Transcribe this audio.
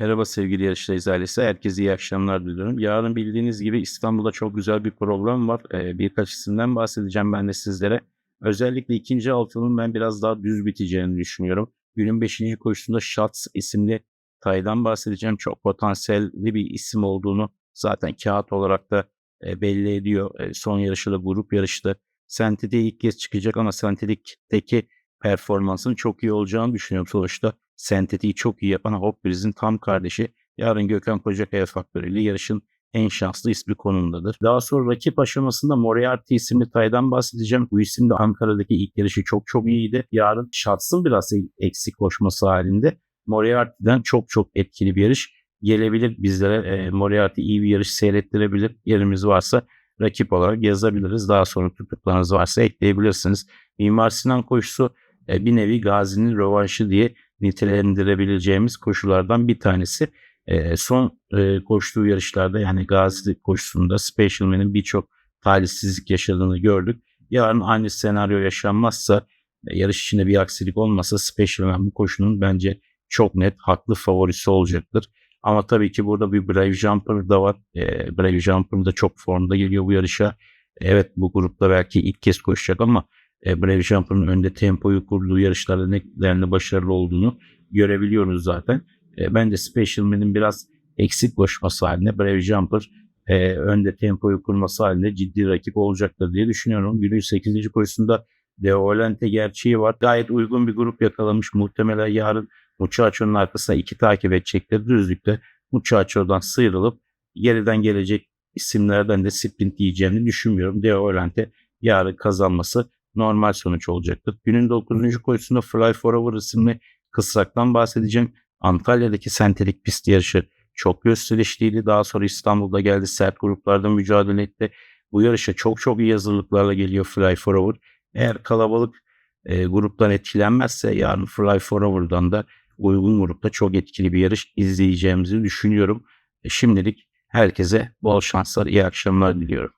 Merhaba sevgili yarıştayız ailesi. Herkese iyi akşamlar diliyorum. Yarın bildiğiniz gibi İstanbul'da çok güzel bir program var. Ee, birkaç isimden bahsedeceğim ben de sizlere. Özellikle ikinci altının ben biraz daha düz biteceğini düşünüyorum. Günün beşinci koşusunda Shots isimli taydan bahsedeceğim. Çok potansiyelli bir isim olduğunu zaten kağıt olarak da e, belli ediyor. E, son yarışı da grup yarıştı. Sentetik'e ilk kez çıkacak ama Sentetik'teki performansının çok iyi olacağını düşünüyorum. Sonuçta Sentetik'i çok iyi yapan Hopbriz'in tam kardeşi yarın Gökhan Kocakaya faktörüyle yarışın en şanslı ismi konumdadır. Daha sonra rakip aşamasında Moriarty isimli taydan bahsedeceğim. Bu isim de Ankara'daki ilk yarışı çok çok iyiydi. Yarın Schatz'ın biraz eksik koşması halinde Moriarty'den çok çok etkili bir yarış gelebilir bizlere. E, Moriarty iyi bir yarış seyrettirebilir. Yerimiz varsa rakip olarak yazabiliriz. Daha sonra tutuklarınız varsa ekleyebilirsiniz. Mimar Sinan koşusu e, bir nevi Gazi'nin rövanşı diye nitelendirebileceğimiz koşulardan bir tanesi. E, son e, koştuğu yarışlarda yani Gazi koşusunda Specialman'in birçok talihsizlik yaşadığını gördük. Yarın aynı senaryo yaşanmazsa e, yarış içinde bir aksilik olmasa Specialman bu koşunun bence çok net haklı favorisi olacaktır. Ama tabii ki burada bir Brave Jumper da var. E, Brave Jumper da çok formda geliyor bu yarışa. Evet bu grupta belki ilk kez koşacak ama e, Brave Jumper'ın önde tempoyu kurduğu yarışlarda ne denli başarılı olduğunu görebiliyoruz zaten. E, ben de Specialman'in biraz eksik koşması halinde Brave Jumper e, önde tempoyu kurması halinde ciddi rakip olacaktır diye düşünüyorum. Günün 8. koşusunda Deolente gerçeği var. Gayet uygun bir grup yakalamış. Muhtemelen yarın Muchacho'nun arkasına iki takip edecekleri düzlükte Muchacho'dan sıyrılıp geriden gelecek isimlerden de sprint yiyeceğini düşünmüyorum. Deolente yarın kazanması normal sonuç olacaktır. Günün 9. koşusunda Fly Forever isimli kısraktan bahsedeceğim. Antalya'daki sentetik pist yarışı çok gösterişliydi. Daha sonra İstanbul'da geldi sert gruplarda mücadele etti. Bu yarışa çok çok iyi hazırlıklarla geliyor Fly Forever. Eğer kalabalık e, gruptan etkilenmezse yarın Fly Forever'dan da uygun grupta çok etkili bir yarış izleyeceğimizi düşünüyorum. E, şimdilik herkese bol şanslar, iyi akşamlar diliyorum.